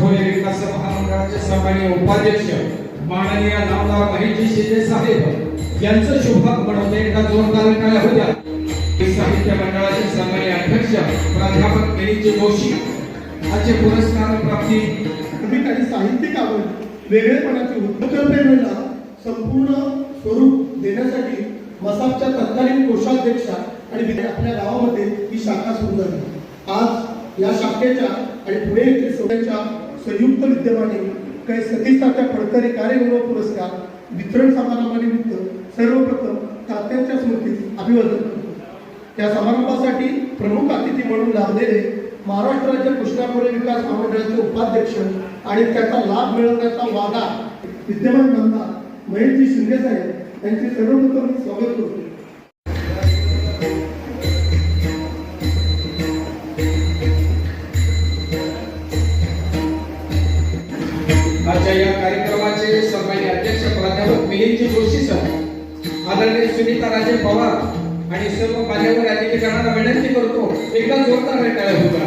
खोरे विकास महामंडळाचे उपाध्यक्ष माननीय नामदार महेशजी शिंदे साहेब यांचं एका जोरदार टाळ्या होत्या. साहित्य मंडळाचे सन्माननीय अध्यक्ष प्राध्यापक जोशी आजचे पुरस्कार प्राप्ती. कधी काही साहित्यिक आवड वेगळेपणाची संपूर्ण स्वरूप देण्यासाठी मसापच्या तत्कालीन कोषाध्यक्षा आणि आपल्या गावामध्ये ही शाखा सुरू झाली. आज या शाखेच्या आणि पुणे येथील सोहळ्याच्या संयुक्त विद्यमाने काही सतीसाच्या फडकरी कार्यगौरव पुरस्कार वितरण समारंभानिमित्त सर्वप्रथम तात्यांच्या स्मृतीस अभिवादन करतो. या समारंभासाठी प्रमुख अतिथी म्हणून लाभलेले महाराष्ट्र राज्य कृष्णापुरे विकास महामंडळाचे उपाध्यक्ष आणि त्याचा लाभ मिळवण्याचा वादा विद्यमान आमदार महेशजी शिंदे साहेब यांचे सर्वप्रथम स्वागत करतो. आणि सर्व मान्यवर अधिकाऱ्यांना विनंती करतो एकदा जोरदार टाळ्या होता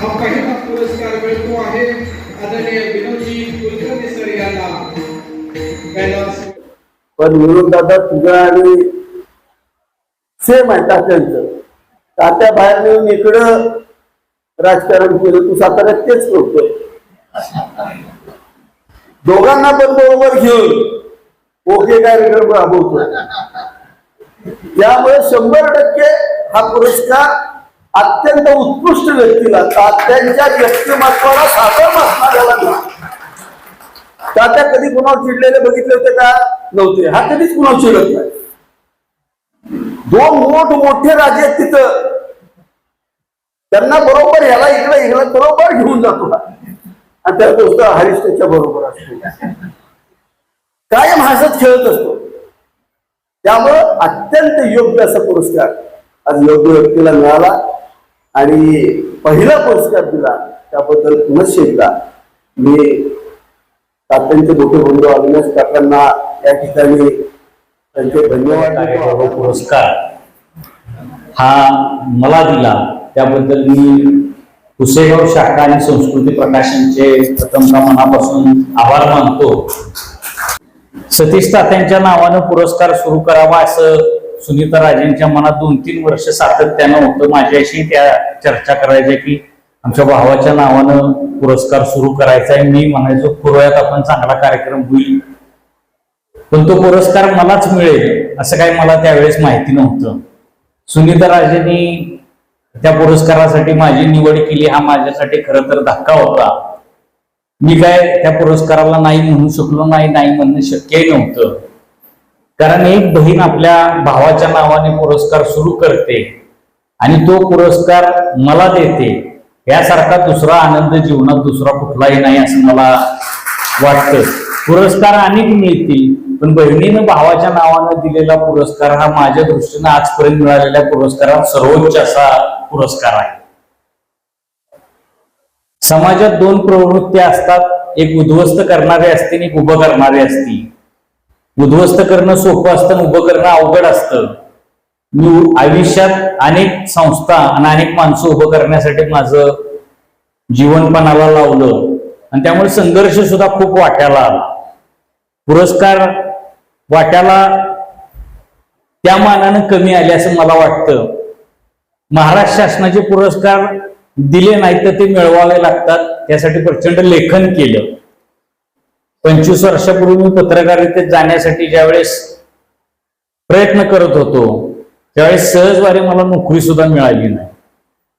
हा पहिला पुरस्कार मिळतो आहे आदरणीय विनोदजी कुलकर्णी सर यांना पण विनोद दादा तुझा आणि सेम आहे तात्यांचं. तात्या बाहेर नेऊन इकडं राजकारण केलं तू साताऱ्यात तेच करतोय. दोघांना पण बरोबर घेऊन ओके कार्यक्रम राबवतो त्यामुळे शंभर टक्के हा पुरस्कार अत्यंत उत्कृष्ट व्यक्तीला तात्यांच्या व्यक्तिमत्वाला साधर असणाऱ्याला मिळाला. तात्या कधी कुणावर चिडलेले बघितले होते का? नव्हते. हा कधीच कुणावर चिडत नाही. दोन मोठ मोठे राजे आहेत तिथं. त्यांना बरोबर याला इकडे इकडे बरोबर घेऊन जातो आणि त्या गोष्ट हरीश त्याच्या बरोबर असतो. कायम हसत खेळत असतो. त्यामुळं अत्यंत योग्य असा पुरस्कार आज योग्य व्यक्तीला मिळाला आणि पहिला पुरस्कार दिला. त्याबद्दल पुनश्च एकदा मी तात्यांचे मोठे बंधू अविनाश काकांना या ठिकाणी त्यांचे धन्यवाद आहे पुरस्कार हा मला दिला. त्याबद्दल मी कुसेगाव शाखा आणि संस्कृती प्रकाशनचे प्रथमता मनापासून आभार मानतो. सतीश तात्यांच्या नावानं पुरस्कार सुरू करावा असं सुनीता राजेंच्या मनात दोन तीन वर्ष सातत्यानं होतं. माझ्याशी त्या चर्चा करायच्या की आमच्या भावाच्या नावानं पुरस्कार सुरू करायचा आहे. मी म्हणायचो पूर्वयात आपण चांगला कार्यक्रम होईल. पण तो पुरस्कार मलाच मिळेल असं काही मला त्यावेळेस माहिती नव्हतं. सुनीता राजेंनी त्या पुरस्कारासाठी माझी निवड केली. हा माझ्यासाठी खरं तर धक्का होता. मी काय त्या पुरस्काराला नाही म्हणू शकलो नाही नाही म्हणणं शक्यही नव्हतं. कारण एक बहीण आपल्या भावाच्या नावाने पुरस्कार सुरू करते आणि तो पुरस्कार मला देते यासारखा दुसरा आनंद जीवनात दुसरा कुठलाही नाही असं मला वाटतं. पुरस्कार अनेक मिळतील पण बहिणीनं भावाच्या नावानं दिलेला पुरस्कार हा माझ्या दृष्टीनं आजपर्यंत मिळालेल्या पुरस्कारात सर्वोच्च असा पुरस्कार आहे. समाजात दोन प्रवृत्ती असतात. एक उद्ध्वस्त करणारी असते आणि एक उभं करणारी असती. उद्ध्वस्त करणं सोपं असतं आणि उभं करणं अवघड असतं. मी आयुष्यात अनेक संस्था आणि अनेक माणसं उभं करण्यासाठी माझं जीवनपणाला लावलं. आणि त्यामुळे संघर्ष सुद्धा खूप वाट्याला आला. पुरस्कार वाट्याला त्या मानानं कमी आले असं मला वाटतं. महाराष्ट्र शासनाचे पुरस्कार दिले नाही तर ते मिळवावे लागतात. त्यासाठी प्रचंड लेखन केलं. पंचवीस वर्षापूर्वी मी पत्रकारितेत जाण्यासाठी ज्यावेळेस प्रयत्न करत होतो त्यावेळेस सहजवारी मला नोकरी सुद्धा मिळाली नाही.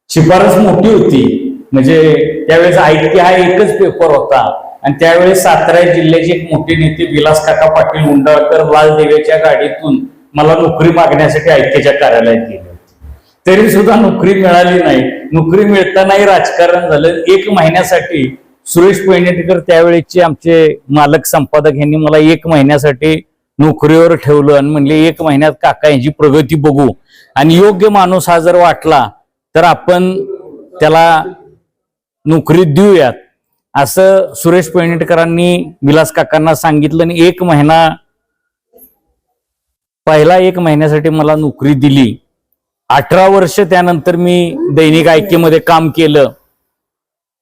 शिफारस मोठी होती. म्हणजे त्यावेळेस आयटी हा एकच पेपर होता. आणि त्यावेळेस सातारा जिल्ह्याचे एक मोठे नेते विलास काका पाटील मुंडाळकर लाल देवेच्या गाडीतून मला नोकरी मागण्यासाठी आयटीच्या कार्यालयात गेले. तरी सुद्धा नोकरी मिळाली नाही. नोकरी मिळतानाही राजकारण झालं. एक महिन्यासाठी सुरेश पैनेटकर त्यावेळेचे आमचे मालक संपादक यांनी मला एक महिन्यासाठी नोकरीवर ठेवलं आणि म्हणले एक महिन्यात काका यांची प्रगती बघू. आणि योग्य माणूस हा जर वाटला तर आपण त्याला नोकरी देऊयात. असं सुरेश पैनेटकरांनी विलास काकांना सांगितलं आणि एक महिना पहिला एक महिन्यासाठी मला नोकरी दिली. अठरा वर्ष त्यानंतर मी दैनिक ऐक्यमध्ये काम केलं.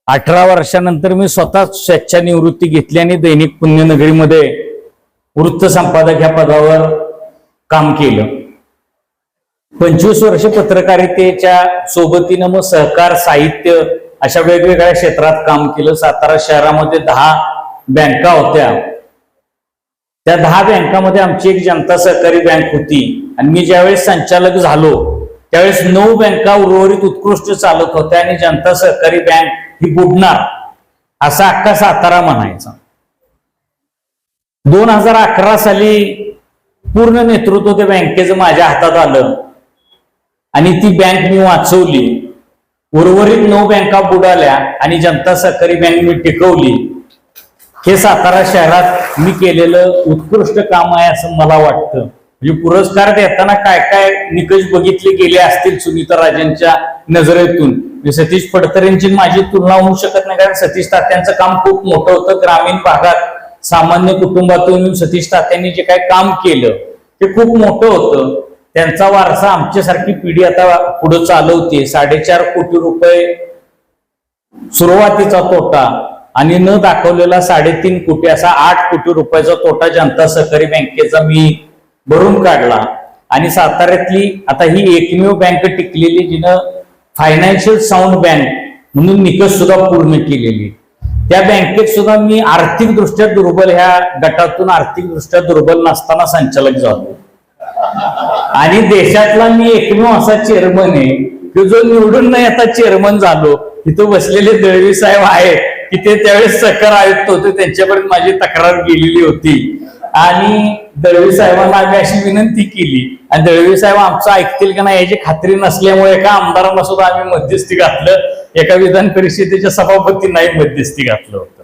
अठरा वर्षानंतर मी स्वतः स्वेच्छानिवृत्ती घेतली आणि दैनिक पुण्यनगरीमध्ये वृत्त संपादक ह्या पदावर काम केलं. पंचवीस वर्ष पत्रकारितेच्या सोबतीनं मग सहकार साहित्य अशा वेगवेगळ्या क्षेत्रात काम केलं. सातारा शहरामध्ये दहा बँका होत्या. त्या दहा बँकामध्ये आमची एक जनता सहकारी बँक होती. आणि मी ज्यावेळेस संचालक झालो त्यावेळेस नऊ बँका उर्वरित उत्कृष्ट चालत होत्या आणि जनता सहकारी बँक ही बुडणार असा अख्खा सातारा म्हणायचा. दोन हजार अकरा साली पूर्ण नेतृत्व त्या बँकेचं माझ्या हातात आलं आणि ती बँक मी वाचवली. उर्वरित नऊ बँका बुडाल्या आणि जनता सहकारी बँक मी टिकवली. हे सातारा शहरात मी केलेलं उत्कृष्ट काम आहे असं मला वाटतं. म्हणजे पुरस्कार देताना काय काय निकष बघितले गेले असतील सुनीता राजांच्या नजरेतून? म्हणजे सतीश फडतरेंची माझी तुलना होऊ शकत नाही कारण सतीश तात्यांचं काम खूप मोठं होतं. ग्रामीण भागात सामान्य कुटुंबातून सतीश तात्यांनी जे काय काम केलं ते खूप मोठं होतं. त्यांचा वारसा आमच्यासारखी पिढी आता पुढे चालवते. साडेचार कोटी रुपये सुरुवातीचा तोटा आणि न दाखवलेला साडेतीन कोटी असा आठ कोटी रुपयाचा तोटा जनता सहकारी बँकेचा मी भरून काढला. आणि साताऱ्यातली आता ही एकमेव बँक टिकलेली जिनं फायनान्शियल साऊंड बँक म्हणून निकष सुद्धा पूर्ण केलेली. त्या बँकेत सुद्धा मी आर्थिक दृष्ट्या दुर्बल ह्या गटातून आर्थिक दृष्ट्या दुर्बल नसताना संचालक झालो. आणि देशातला मी एकमेव असा चेअरमन आहे की जो निवडून नाही आता चेअरमन झालो. तिथं बसलेले दळवी साहेब आहेत की ते त्यावेळेस सकर आयुक्त होते त्यांच्यापर्यंत माझी तक्रार गेलेली होती. आणि दळवी साहेबांना आम्ही अशी विनंती केली. आणि दळवी साहेब आमचं ऐकतील का नाही याची खात्री नसल्यामुळे एका आमदारांना सुद्धा आम्ही मध्यस्थी घातलं. एका विधान परिषदेच्या सभापतींनाही मध्यस्थी घातलं होतं.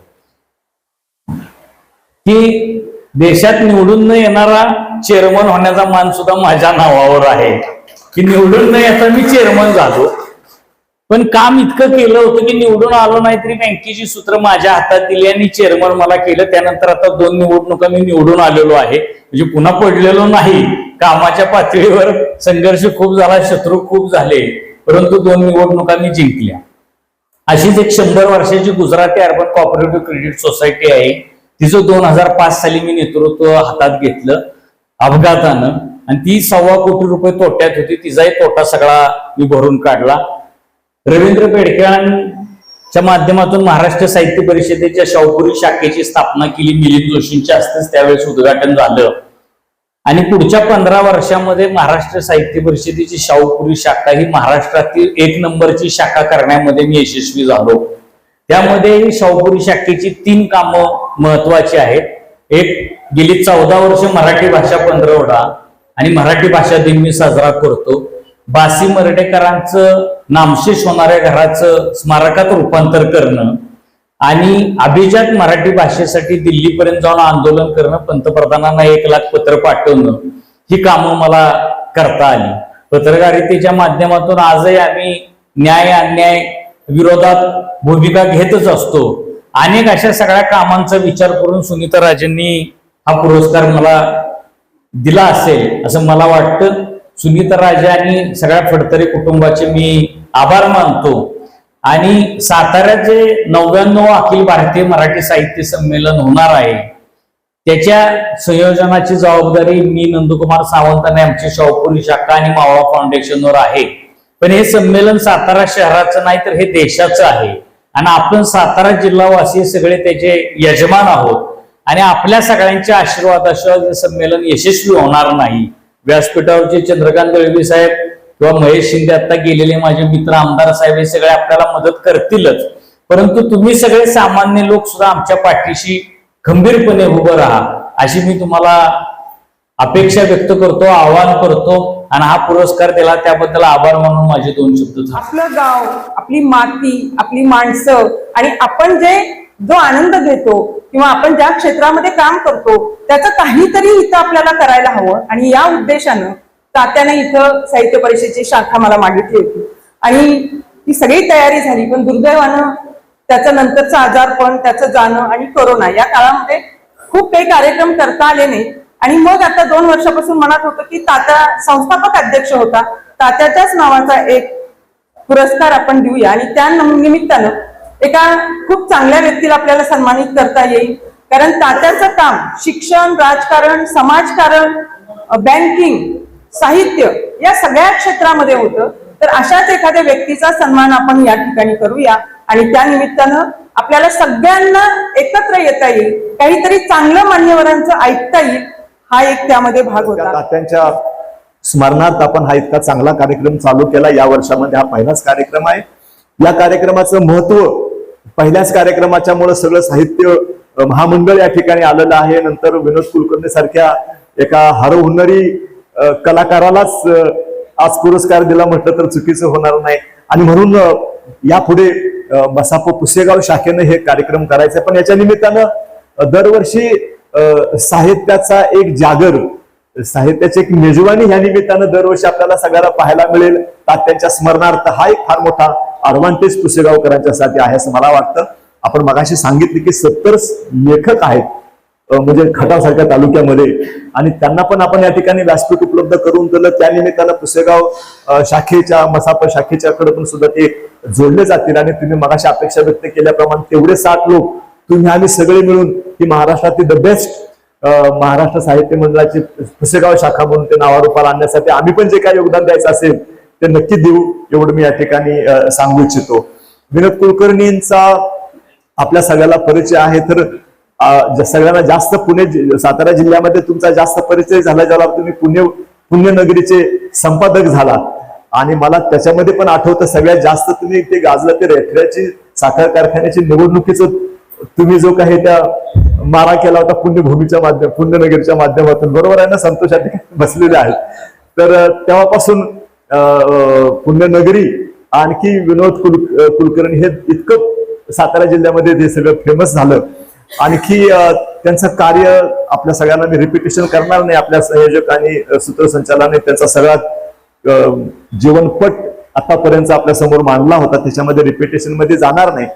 की देशात निवडून न येणारा चेअरमन होण्याचा मान सुद्धा माझ्या नावावर आहे. की निवडून न येता मी चेअरमन झालो. पण काम इतकं केलं होतं की निवडून आलो नाही तरी बँकेची सूत्र माझ्या हातात दिली आणि चेअरमन मला केलं. त्यानंतर आता दोन निवडणुका मी निवडून आलेलो आहे. म्हणजे पुन्हा पडलेलो नाही. कामाच्या पातळीवर संघर्ष खूप झाला शत्रू खूप झाले. परंतु दोन निवडणुका मी जिंकल्या. अशीच एक शंभर वर्षाची Gujarati urban cooperative credit society आहे. तिचं दोन हजार पाच साली मी नेतृत्व हातात घेतलं अपघातानं. आणि ती सव्वा कोटी रुपये तोट्यात होती. तिचाही तोटा सगळा मी भरून काढला. रवींद्र पेडकेळांच्या माध्यमातून महाराष्ट्र साहित्य परिषदेच्या शाहपुरी शाखेची स्थापना केली. मिलिंद जोशींच्या हस्तेच त्यावेळेस उद्घाटन झालं. आणि पुढच्या पंधरा वर्षामध्ये महाराष्ट्र साहित्य परिषदेची शाहूपुरी शाखा ही महाराष्ट्रातील एक नंबरची शाखा करण्यामध्ये मी यशस्वी झालो. त्यामध्ये शाहूपुरी शाखेची तीन कामं महत्वाची आहेत. एक गेली चौदा वर्ष मराठी भाषा पंधरवडा आणि मराठी भाषा दिन मी साजरा करतो. बासी मर्डेकरांचं नामशेष होणाऱ्या घराचं स्मारकात रूपांतर करणं आणि अभिजात मराठी भाषेसाठी दिल्लीपर्यंत जाऊन आंदोलन करणं पंतप्रधानांना एक लाख पत्र पाठवणं ही कामं मला करता आली. पत्रकारितेच्या माध्यमातून आजही आम्ही न्याय अन्याय विरोधात भूमिका घेतच असतो. अनेक अशा सगळ्या कामांचा विचार करून सुनीता राजेंनी हा पुरस्कार मला दिला असेल असं मला वाटतं. सुनीता राजे आणि सगळ्या फडतरे कुटुंबाचे मी आभार मानतो. आणि साताऱ्याचे नव्याण्णव अखिल भारतीय मराठी साहित्य संमेलन होणार आहे त्याच्या संयोजनाची जबाबदारी मी नंदकुमार सावंत आणि आमची शाहपुरी शाखा आणि मावळा फाउंडेशनवर आहे. पण हे संमेलन सातारा शहराचं नाही तर हे देशाचं आहे. आणि आपण सातारा जिल्हावासी सगळे त्याचे यजमान आहोत. आणि आपल्या सगळ्यांच्या आशीर्वादाशिवाय संमेलन यशस्वी होणार नाही. व्यासपीठावरचे चंद्रकांत दळवी साहेब किंवा महेश शिंदे आता गेलेले माझे मित्र आमदार साहेब हे सगळे आपल्याला मदत करतीलच. परंतु तुम्ही सगळे सामान्य लोक सुद्धा आमच्या पाठीशी खंबीरपणे उभं राहा. अशी मी तुम्हाला अपेक्षा व्यक्त करतो आवाहन करतो आणि हा पुरस्कार दिला त्याबद्दल आभार मानून माझे दोन शब्द आपलं गाव आपली माती आपली माणसं आणि आपण जे जो आनंद घेतो किंवा आपण ज्या क्षेत्रामध्ये काम करतो त्याचं काहीतरी इथं आपल्याला करायला हवं. आणि या उद्देशानं तात्याने इथं साहित्य परिषदेची शाखा मला मागितली होती. आणि ती सगळी तयारी झाली पण दुर्दैवानं त्याचं नंतरचं आजारपण त्याचं जाणं आणि कोरोना या काळामध्ये खूप काही कार्यक्रम करता आले नाही आणि मग आता दोन वर्षापासून मनात होतं की तात्या संस्थापक अध्यक्ष होता. तात्याच्याच नावाचा एक पुरस्कार आपण देऊया. आणि त्या निमित्तानं एका खूप चांगल्या व्यक्तीला आपल्याला सन्मानित करता येईल. कारण तात्याचं काम शिक्षण राजकारण समाजकारण बँकिंग साहित्य या सगळ्या क्षेत्रामध्ये होतं. तर अशाच एखाद्या व्यक्तीचा सन्मान आपण या ठिकाणी करूया आणि त्या निमित्तानं आपल्याला सगळ्यांना एकत्र येता येईल. काहीतरी चांगलं मान्यवरांचं ऐकता येईल हा एक त्यामध्ये भाग होता. तात्यांच्या स्मरणार्थ आपण हा इतका चांगला कार्यक्रम चालू केला. या वर्षामध्ये हा पहिलाच कार्यक्रम आहे. या कार्यक्रमाचं महत्त्व पहिल्याच कार्यक्रमाच्यामुळे सगळं साहित्य महामंडळ या ठिकाणी आलेलं आहे. नंतर विनोद कुलकर्णी सारख्या एका हरहुन्नरी कलाकारालाच आज पुरस्कार दिला म्हटलं तर चुकीचं होणार नाही. आणि म्हणून यापुढे अ, मसाप पुसेगाव शाखेनं हे कार्यक्रम करायचे. पण याच्या निमित्तानं दरवर्षी साहित्याचा एक जागर साहित्याची एक मेजवानी ह्या निमित्तानं दरवर्षी आपल्याला सगळ्याला पाहायला मिळेल. तात्यांच्या स्मरणार्थ हा एक फार मोठा ऍडव्हान्टेज पुसेगावकरांच्यासाठी आहे असं मला वाटतं. आपण मगाशी सांगितले की सत्तर लेखक आहेत म्हणजे खटावसारख्या तालुक्यामध्ये. आणि त्यांना पण आपण या ठिकाणी व्यासपीठ उपलब्ध करून दिलं. त्यानिमित्तानं पुसेगाव शाखेच्या मसाप शाखेच्याकडे पण सुद्धा ते जोडले जातील. आणि तुम्ही मगाशी अपेक्षा व्यक्त केल्याप्रमाणे तेवढे साठ लोक तुम्ही आम्ही सगळे मिळून ही महाराष्ट्रातील द बेस्ट महाराष्ट्र साहित्य मंडळाची पुसेगाव शाखा म्हणून ते नावारूपाला आणण्यासाठी आम्ही पण जे काही योगदान द्यायचं असेल ते नक्की देऊ एवढं मी या ठिकाणी सांगू इच्छितो. विनोद कुलकर्णींचा आपल्या सगळ्याला परिचय आहे तर सगळ्यांना जास्त पुणे सातारा जिल्ह्यामध्ये तुमचा जास्त परिचय झाला ज्याला तुम्ही पुणे पुण्यनगरीचे संपादक झाला आणि मला त्याच्यामध्ये पण आठवतं सगळ्यात जास्त तुम्ही ते गाजलं ते रेठऱ्याची साखर कारखान्याची निवडणुकीचं तुम्ही जो काही त्या मारा केला होता पुण्यभूमीच्या माध्यम पुण्यनगरीच्या माध्यमातून. बरोबर आहे ना? संतोष ठिकाणी बसलेले आहेत. तर तेव्हापासून पुण्यनगरी आणखी विनोद कुल कुलकर्णी हे इतकं सातारा जिल्ह्यामध्ये ते सगळं फेमस झालं. आणखी त्यांचं कार्य आपल्या सगळ्यांना मी रिपिटेशन करणार नाही. आपल्या संयोजक आणि सूत्रसंचालनाने त्यांचा सगळा जीवनपट आतापर्यंत आपल्यासमोर मांडला होता. त्याच्यामध्ये रिपिटेशनमध्ये जाणार नाही.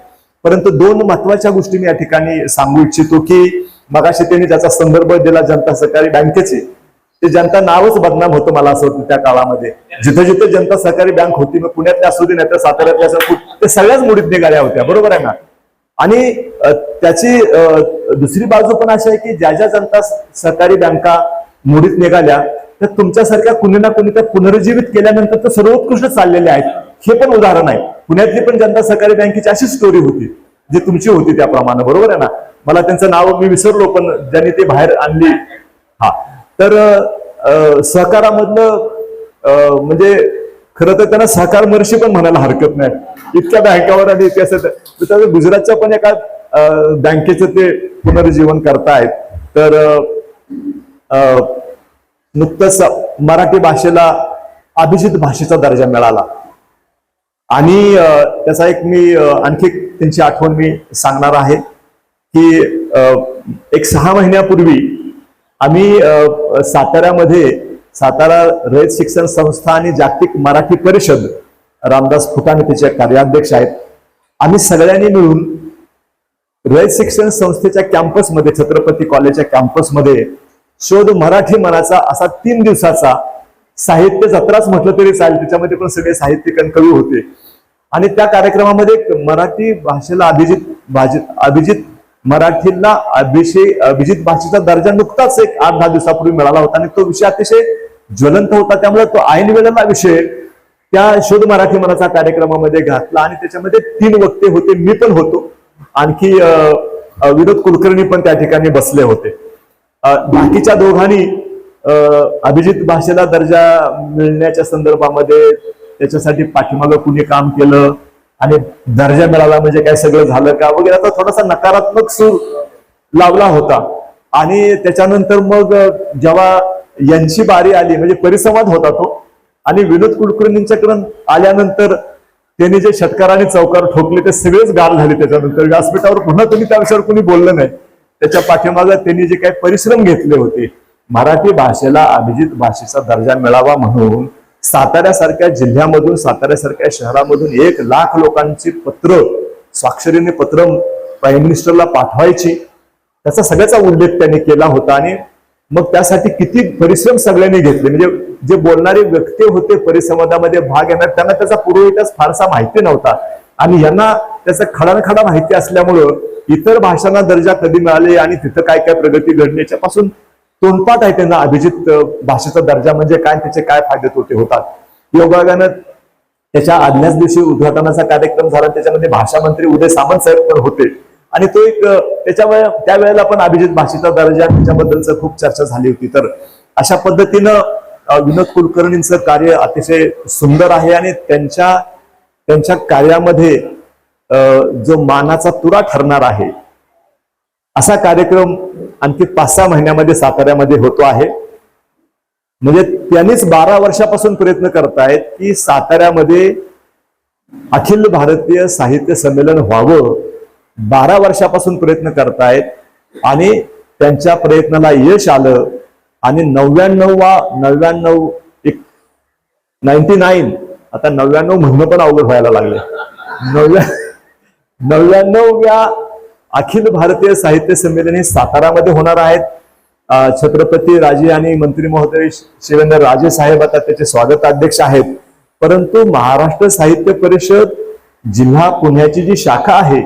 परंतु दोन महत्त्वाच्या गोष्टी मी या ठिकाणी सांगू इच्छितो की मगाशी त्यांनी त्याचा संदर्भ दिला जनता सहकारी बँकेचे ते जनता नावच बदनाम होतं मला असं होतं त्या काळामध्ये. जिथं जिथं जनता सहकारी बँक होती मग पुण्यातल्या असू दे नाही तर साताऱ्यातल्या असू ते सगळ्याच मुडीत निघाल्या होत्या. बरोबर आहे ना? आणि त्याची दुसरी बाजू पण अशी आहे की ज्या ज्या जनता सहकारी बँका मुडीत निघाल्या तर तुमच्यासारख्या कुणी ना कुणी त्या पुनरुज्जीवित केल्यानंतर तर सर्वोत्कृष्ट चाललेले आहेत. हे पण उदाहरण आहे. पुण्यातली पण जनता सहकारी बँकेची अशी स्टोरी होती जी तुमची होती त्याप्रमाणे. बरोबर आहे ना? मला त्यांचं नाव मी विसरलो पण ज्यांनी ते बाहेर आणली. हा. तर सहकारामधलं म्हणजे खरं तर त्यांना सहकार महर्षी पण म्हणायला हरकत नाही. इतक्या बँकावर आणि इतिहासात तर गुजरातच्या पण एका बँकेचं ते पुनरुज्जीवन करतायत. तर नुकतंच मराठी भाषेला अभिजित भाषेचा दर्जा मिळाला. आणि त्याचा एक मी आणखी त्यांची आठवण मी सांगणार आहे की एक सहा महिन्यापूर्वी आम्ही साताऱ्यामध्ये सातारा रयत शिक्षण संस्था आणि जागतिक मराठी परिषद रामदास फुटाणे त्याचे कार्याध्यक्ष आहेत. आम्ही सगळ्यांनी मिळून रयत शिक्षण संस्थेच्या कॅम्पसमध्ये छत्रपती कॉलेजच्या कॅम्पसमध्ये शोध मराठी मनाचा असा तीन दिवसाचा साहित्य जत्राच म्हटलं तरी चालेल. त्याच्यामध्ये पण सगळे साहित्यिक आणि कवी होते. आणि त्या कार्यक्रमामध्ये मराठी भाषेला अभिजित भाजित अभिजित मराठीला अभिषेक अभिजित भाषेचा दर्जा नुकताच एक आठ दहा दिवसापूर्वी मिळाला होता आणि तो विषय अतिशय ज्वलंत होता. त्यामुळे तो ऐन वेळेला विषय त्या शोध मराठी मनाचा कार्यक्रमामध्ये घातला आणि त्याच्यामध्ये तीन वक्ते होते. मी पण होतो. आणखी विनोद कुलकर्णी पण त्या ठिकाणी बसले होते. बाकीच्या दोघांनी अभिजित भाषेला दर्जा मिळण्याच्या संदर्भामध्ये त्याच्यासाठी पाठीमागं कुणी काम केलं? आणि दर्जा मिळाला म्हणजे काय सगळं झालं का? वगैरे असा थोडासा नकारात्मक सूर लावला होता. आणि त्याच्यानंतर मग जेव्हा यांची बारी आली म्हणजे परिसंवाद होता तो आणि विनोद कुलकर्णींच्याकडे आल्यानंतर त्यांनी जे षटकाराने चौकार ठोकले ते सगळेच गार झाले त्याच्यानंतर. व्यासपीठावर पुन्हा तुम्ही त्या विषयावर कोणी बोललं नाही. त्याच्या पाठीमागे त्यांनी जे काही परिश्रम घेतले होते मराठी भाषेला अभिजित भाषेचा दर्जा मिळावा म्हणून साताऱ्यासारख्या जिल्ह्यामधून साताऱ्यासारख्या शहरामधून एक लाख लोकांची पत्र स्वाक्षरीने पत्र प्राईम मिनिस्टरला पाठवायची. त्याचा सगळ्याचा उल्लेख त्यांनी केला होता आणि मग त्यासाठी किती परिश्रम सगळ्यांनी घेतले. म्हणजे जे बोलणारे व्यक्ती होते परिसंवादामध्ये भाग घेणार त्यांना त्याचा पूर्व फारसा माहिती नव्हता. आणि यांना त्याचा खडानखडा माहिती असल्यामुळं इतर भाषांना दर्जा कधी मिळाले आणि तिथं काय काय प्रगती घडण्याच्या पासून तोंडपाठ आहे त्यांना अभिजित भाषेचा दर्जा म्हणजे काय त्याचे काय फायदे तोटे होतात? योगायोगानं त्याच्या आदल्याच दिवशी उद्घाटनाचा कार्यक्रम झाला. त्याच्यामध्ये भाषा मंत्री उदय सामंत साहेब पण होते. आणि तो एक त्याच्यामुळे त्यावेळेला पण अभिजित भाषेचा दर्जा त्याच्याबद्दलच खूप चर्चा झाली होती. तर अशा पद्धतीनं विनोद कुलकर्णींचं कार्य अतिशय सुंदर आहे आणि त्यांच्या त्यांच्या कार्यामध्ये जो मानाचा तुरा ठरणार आहे असा कार्यक्रम आणखी पाच सहा महिन्यामध्ये साताऱ्यामध्ये होतो आहे. म्हणजे त्यांनीच बारा वर्षापासून प्रयत्न करतायत की साताऱ्यामध्ये अखिल भारतीय साहित्य संमेलन व्हावं. बारा वर्षापासून प्रयत्न करतायत आणि त्यांच्या प्रयत्नाला यश आलं आणि नव्याण्णव वा नव्याण्णव एक नाईन्टी नाईन आता नव्याण्णव म्हणणं पण अवघड व्हायला लागलं नव्या नव्याण्णवव्या अखिल भारतीय साहित्य संमेलन हे सातारामध्ये होणार आहेत. छत्रपती राजे आणि मंत्री महोदय शिवेंद्र राजे साहेब आता त्याचे स्वागताध्यक्ष आहेत. परंतु महाराष्ट्र साहित्य परिषद जिल्हा पुण्याची जी शाखा आहे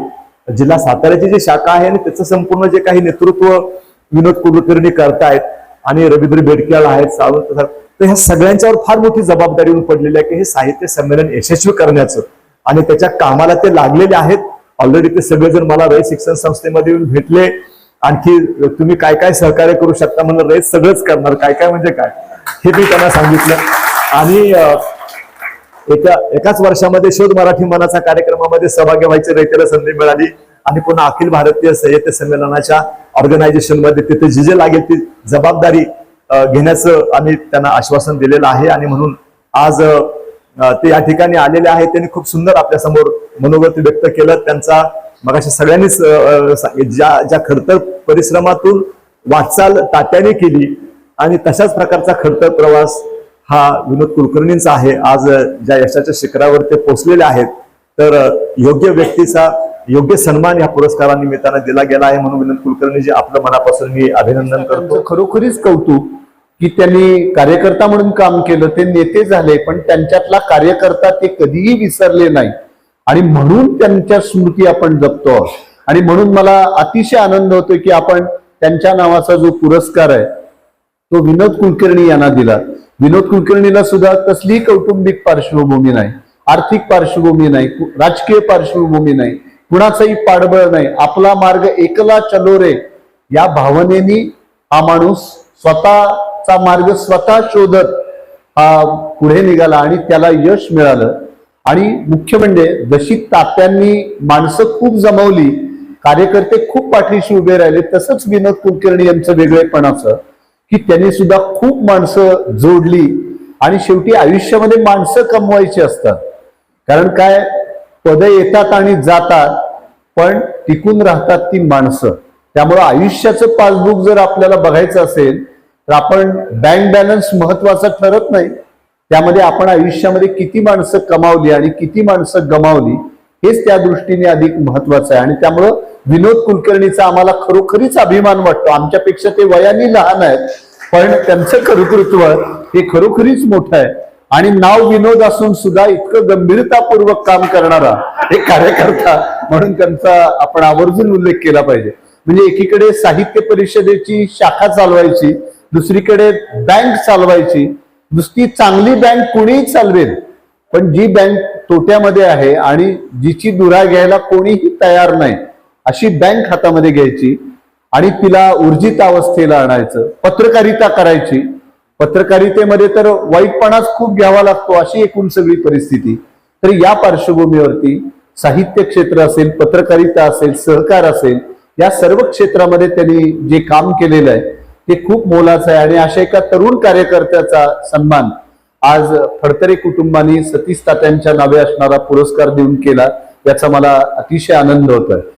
जिल्हा साताऱ्याची जी शाखा आहे आणि त्याचं संपूर्ण जे काही नेतृत्व विनोद कुलकर्णी करतायत आणि रवींद्र बेडकेळ आहेत सावंत साहेब, तर ह्या सगळ्यांच्यावर फार मोठी जबाबदारी येऊन पडलेली आहे की हे साहित्य संमेलन यशस्वी करण्याचं आणि त्याच्या कामाला ते लागलेले आहेत. ऑलरेडी ते सगळेजण मला रयत शिक्षण संस्थेमध्ये येऊन भेटले. आणखी तुम्ही काय काय सहकार्य करू शकता म्हणलं रयत सगळंच करणार. काय काय म्हणजे काय? हे मी त्यांना सांगितलं. आणि एका एकाच वर्षामध्ये शोध मराठी मनाचा कार्यक्रमामध्ये सहभागी व्हायची रयतेला संधी मिळाली. आणि पुन्हा अखिल भारतीय साहित्य संमेलनाच्या ऑर्गनायझेशनमध्ये तिथे जी जे लागेल ती जबाबदारी घेण्याचं आम्ही त्यांना आश्वासन दिलेलं आहे. आणि म्हणून आज ते या ठिकाणी आलेले आहेत. त्यांनी खूप सुंदर आपल्यासमोर मनोगत व्यक्त केलं त्यांचा मगाशी सगळ्यांनीच अं, सांगितलं, ज्या ज्या खडतर परिश्रमातून वाटचाल तात्याने केली आणि तशाच प्रकारचा खडतर प्रवास हा विनोद कुलकर्णींचा आहे. आज ज्या यशाच्या शिखरावर ते पोहोचलेले आहेत तर योग्य व्यक्तीचा योग्य सन्मान या पुरस्कारानिमित्तानं दिला गेला आहे म्हणून विनोद कुलकर्णीजी आपलं मनापासून मी अभिनंदन करतो. खरोखरीच कौतुक की त्यांनी कार्यकर्ता म्हणून काम केलं ते नेते झाले पण त्यांच्यातला कार्यकर्ता ते कधीही विसरले नाही. आणि म्हणून त्यांच्या स्मृती आपण जपतो. आणि म्हणून मला अतिशय आनंद होतो की आपण त्यांच्या नावाचा जो पुरस्कार आहे तो विनोद कुलकर्णी यांना दिला. विनोद कुलकर्णीला सुद्धा कसलीही कौटुंबिक पार्श्वभूमी नाही आर्थिक पार्श्वभूमी नाही राजकीय पार्श्वभूमी नाही कुणाचंही पाठबळ नाही आपला मार्ग एकला चलो रे या भावनेनी हा माणूस स्वतःचा मार्ग स्वतः शोधत हा पुढे निघाला आणि त्याला यश मिळालं. आणि मुख्य म्हणजे जशी तात्यांनी माणसं खूप जमवली कार्यकर्ते खूप पाठीशी उभे राहिले तसंच विनोद कुलकर्णी यांचं वेगळेपणाचं की त्यांनी सुद्धा खूप माणसं जोडली आणि शेवटी आयुष्यामध्ये माणसं कमवायची असतात. कारण काय? पद येतात आणि जातात पण टिकून राहतात ती माणसं. त्यामुळं आयुष्याचं पासबुक जर आपल्याला बघायचं असेल तर आपण बँक बॅलन्स महत्त्वाचा ठरत नाही. त्यामध्ये आपण आयुष्यामध्ये किती माणसं कमावली आणि किती माणसं गमावली हेच त्या दृष्टीने अधिक महत्वाचं आहे. आणि त्यामुळं विनोद कुलकर्णीचा आम्हाला खरोखरीच अभिमान वाटतो. आमच्यापेक्षा ते वयाने लहान आहेत पण त्यांचं कर्तृत्व हे खरोखरीच मोठं आहे. आणि नाव विनोद असून सुद्धा इतकं गंभीरतापूर्वक काम करणारा एक कार्यकर्ता म्हणून त्यांचा आपण आवर्जून उल्लेख केला पाहिजे. म्हणजे एकीकडे साहित्य परिषदेची शाखा चालवायची दुसरीकडे बँक चालवायची नुसती चांगली बँक कोणीही चालवेल पण जी बँक तोट्यामध्ये आहे आणि जिची दुरा घ्यायला कोणीही तयार नाही अशी बँक हातामध्ये घ्यायची आणि तिला ऊर्जित अवस्थेला आणायचं पत्रकारिता करायची. पत्रकारितेमध्ये तर वाईटपणाच खूप घ्यावा लागतो अशी एकूण सगळी परिस्थिती. तर या पार्श्वभूमीवरती साहित्य क्षेत्र असेल पत्रकारिता असेल सहकार असेल या सर्व क्षेत्रामध्ये त्यांनी जे काम केलेलं आहे हे खूप मोलाचं आहे आणि अशा एका तरुण कार्यकर्त्याचा सन्मान आज फडतरे कुटुंबाने सतीश तात्यांच्या नावे असणारा पुरस्कार देऊन केला याचा मला अतिशय आनंद होतोय.